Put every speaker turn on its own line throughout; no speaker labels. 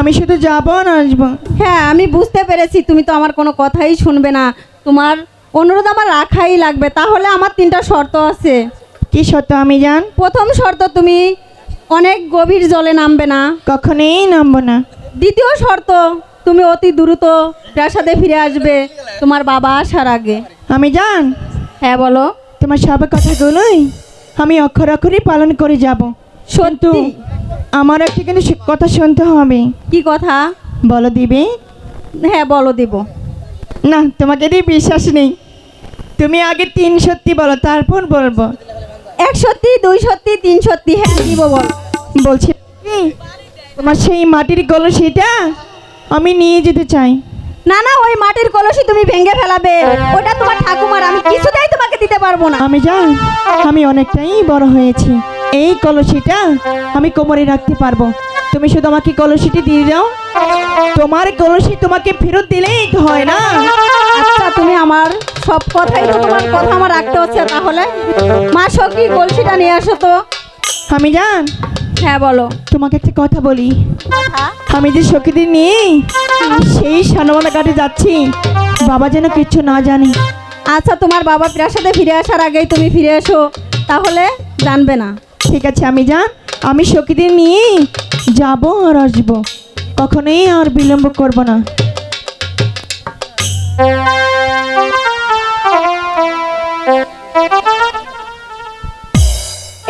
আমি শুধু যাব আর আসব?
হ্যাঁ আমি বুঝতে পেরেছি তুমি তো আমার কোনো কথাই শুনবে না। তোমার অনুরোধ আমার রাখাই লাগবে তাহলে আমার তিনটা শর্ত আছে।
কি সত্য আমি জান?
প্রথম শর্ত তুমি অনেক গভীর জলে নামবে না।
কখনোই নামবো না।
দ্বিতীয় শর্ত তুমি অতি দ্রুত প্রাসাদে ফিরে আসবে তোমার বাবা আসার আগে।
আমি জান?
হ্যাঁ বলো।
তোমার সব কথাগুলোই আমি অক্ষর অক্ষরই পালন করে যাব।
সত্যি?
আমার একটি কিন্তু কথা শুনতে হবে।
কি কথা?
বলো দিবে।
হ্যাঁ বলো দিব।
না তোমাকে দিয়ে বিশ্বাস নেই। তুমি আগে তিন সত্যি বলো তারপর বলব।
এক সত্যি দুই সত্যি তিন সত্যি হ্যাঁ দিব বল।
বলছি কি, তোমার সেই মাটির কলসিটা আমি নিয়ে যেতে চাই।
না না ওই মাটির কলসি তুমি ভেঙে ফেলাবে। ওটা তোমার ঠাকুমার আমি কিছুতেই তোমাকে দিতে পারব না।
আমি জান আমি অনেকটাই বড় হয়েছি। এই কলসিটা আমি কোমরে রাখতে পারব। তুমি শুধু আমাকে কলসিটি দিয়ে দাও। তোমার কলসি তোমাকে ফেরত দিলেই হয় না।
আচ্ছা তুমি আমার সব কথাই তো তোমার কথা আমার রাখতে হচ্ছে তাহলে। মা সখী কলসিটা নিয়ে আসো তো।
আমি জান
হ্যাঁ বলো।
তোমাকে একটা কথা বলি। আমি যে সখীদের নিয়ে সেই সানমালা ঘাটে যাচ্ছি বাবা যেন কিচ্ছু না জানে।
আচ্ছা তোমার বাবা প্রাসাদে ফিরে আসার আগেই তুমি ফিরে এসো। তাহলে জানবে না।
ঠিক আছে আমি জান আমি সখীদের নিয়ে যাব আর আসব। কখনোই আর বিলম্ব করব না।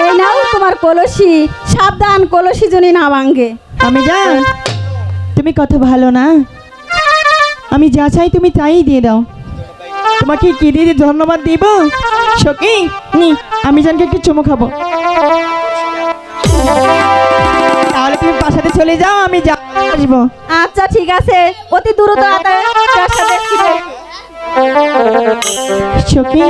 এই নাও তোমার কলসি। সাবধান কলসি জনি না ভাঙ্গে
আমি জান তুমি কত ভালো না। আমি যা চাই তুমি তাই দিয়ে দাও। তোমাকে কি দিয়ে ধন্যবাদ দিব? সকি নি আমি জানকে একটু চুমু খাব। তাহলে তুমি বাসাতে চলে যাও আমি যা আসব।
আচ্ছা ঠিক আছে। অতি দ্রুত আতা
সখী